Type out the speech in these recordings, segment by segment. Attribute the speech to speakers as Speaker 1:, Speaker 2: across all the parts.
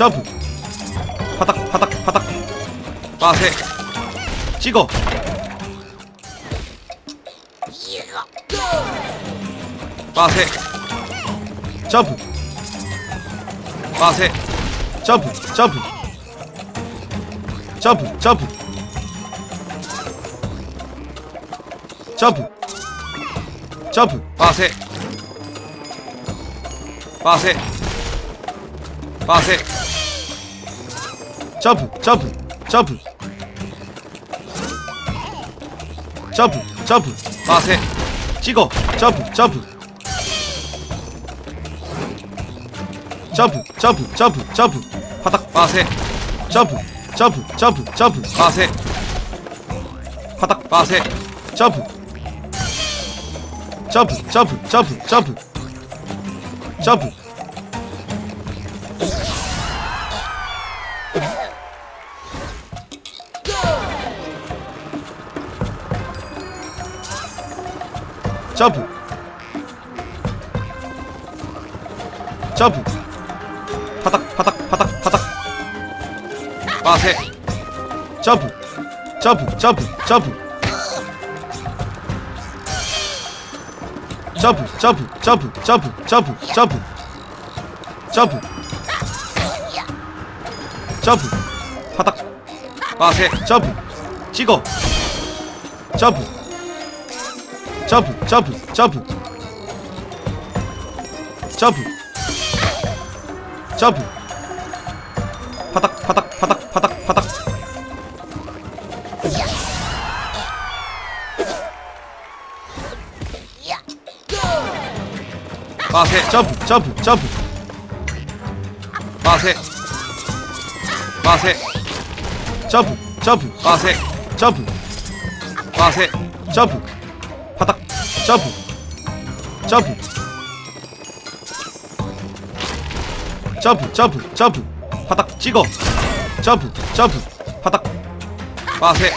Speaker 1: 점프. 바닥 바닥 바닥. 빠세. 찍어. 빠세. 점프. 빠세. 점프 점프. 점프 점프. 점프. 점프. 빠세. 빠세 빠세. 점프 점프 점프. 점프 점프. 빠세. 찍어. 점프 점프. 점프 점프 점프 점프. 바닥. 빠세. 점프 점프 점프 점프. 빠세. 바닥. 빠세. 점프. 점프 점프 점프 점프. 점프 점프. 점프. 바닥 바닥 바닥 바닥. 빠세. 점프. 점프 점프 점프. 점프 점프 점프 점프 점프 점프. 점프. 점프. 바닥. 빠세. 점프. 찍어. 점프 점프 점프 점프. 점프. 점프. 바닥 바닥 바닥 바닥 바닥. 빠세 점프 점프 점프. 빠세. 빠세. 점프 점프. 빠세. 점프. 빠세. 점프 점프. 점프. 점프 점프 점프. 바닥 찍어. 점프 점프. 바닥. 빠세.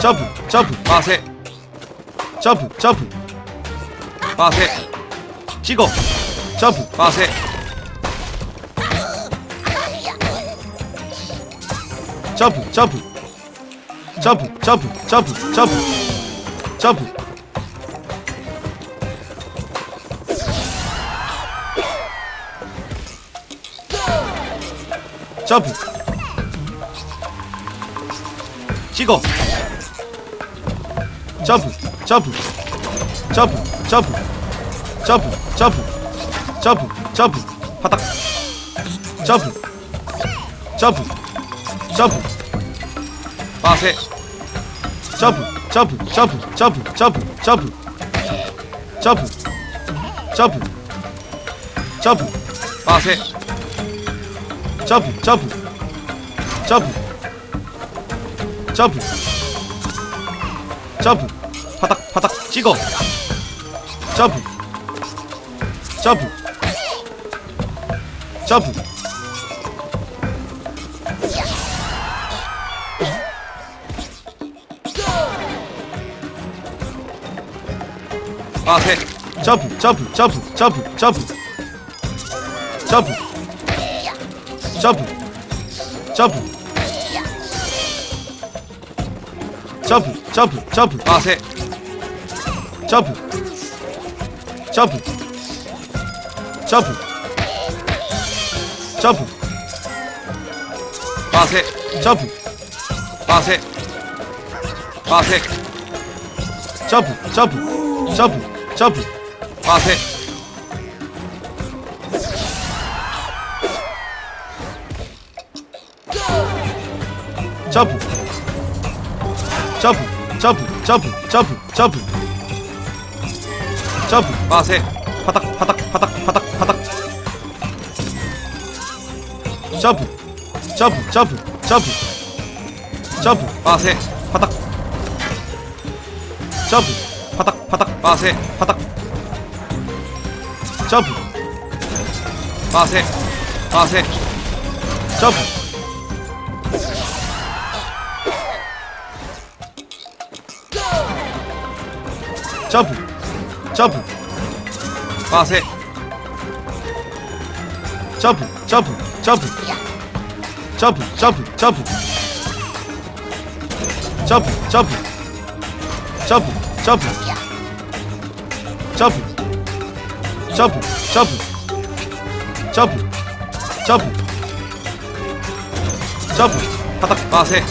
Speaker 1: 점프 점프. 빠세. 점프 점프. 빠세. 찍어. 점프. 빠세. 점프 점프. 점프 점프 점프 점프. 점프 점프. 찍어. 점프 점프. 점프 점프. 점프 점프. 점프 점프. 바닥. 점프 점프. 점프. 빠세. 점프 점프 점프 점프 점프 점프. 점프 점프. 점프 빠세 점프 점프. 점프. 점프. 점프. 바닥 바닥 찍어. 점프. 점프. 점프. 빠세 점프 점프 점프 점프 점프. 점프 점프. 점프. 점프 점프 점프. 빠세. 점프. 점프. 점프. 점프. 빠세. 점프. 빠세. 빠세. 점프 점프. 점프 점프. 빠세 점프 점프 점프 점프 점프 점프 점프 빠세 바닥 바닥 바닥 바닥 바닥 점프 점프 점프 점프 점프 빠세 바닥 점프 바닥 바닥 빠세 바닥 점프 빠세 빠세 점프 점프. 점프. 빠세. 점프 점프 점프. 점프 점프 점프. 점프 점프. 점프 점프. 점프 점프 점프. 점프 점프. 점프.
Speaker 2: 바닥 빠세.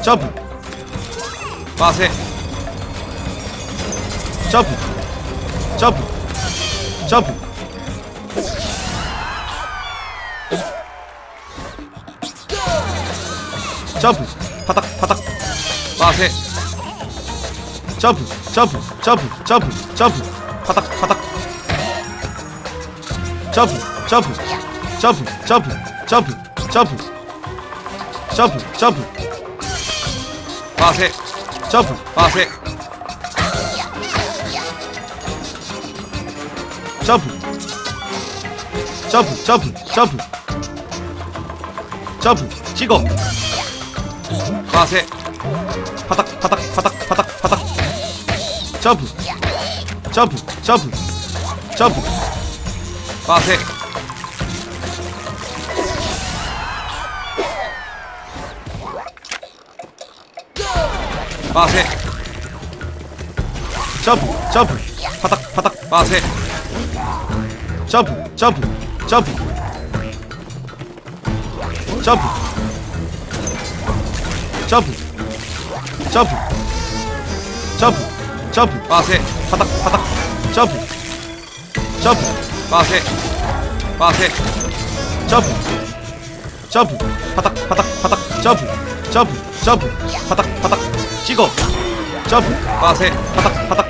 Speaker 1: 점프.
Speaker 2: 빠세
Speaker 1: 점프. 점프. 점프. 점프.
Speaker 2: 바닥 바닥. 빠세.
Speaker 1: 점프 점프 점프 점프 점프.
Speaker 2: 바닥 바닥.
Speaker 1: 점프 점프 점프 점프 점프 점프. 점프 점프.
Speaker 2: 빠세.
Speaker 1: 점프.
Speaker 2: 빠세
Speaker 1: 점프. 점프 점프 점프. 점프 찍어.
Speaker 2: 빠세. 바닥 바닥 바닥 바닥 바닥.
Speaker 1: 점프 점프 점프 점프.
Speaker 2: 빠세. 빠세.
Speaker 1: 점프 점프.
Speaker 2: 바닥 바닥. 빠세
Speaker 1: 점프 점프 점프. 점프. 점프. 점프. 점프. 점프.
Speaker 2: 빠세. 바닥 바닥.
Speaker 1: 점프. 점프.
Speaker 2: 빠세. 빠세.
Speaker 1: 점프. 점프.
Speaker 2: 바닥 바닥 바닥.
Speaker 1: 점프. 점프. 점프.
Speaker 2: 바닥 바닥.
Speaker 1: 찍어. 점프.
Speaker 2: 빠세. 바닥 바닥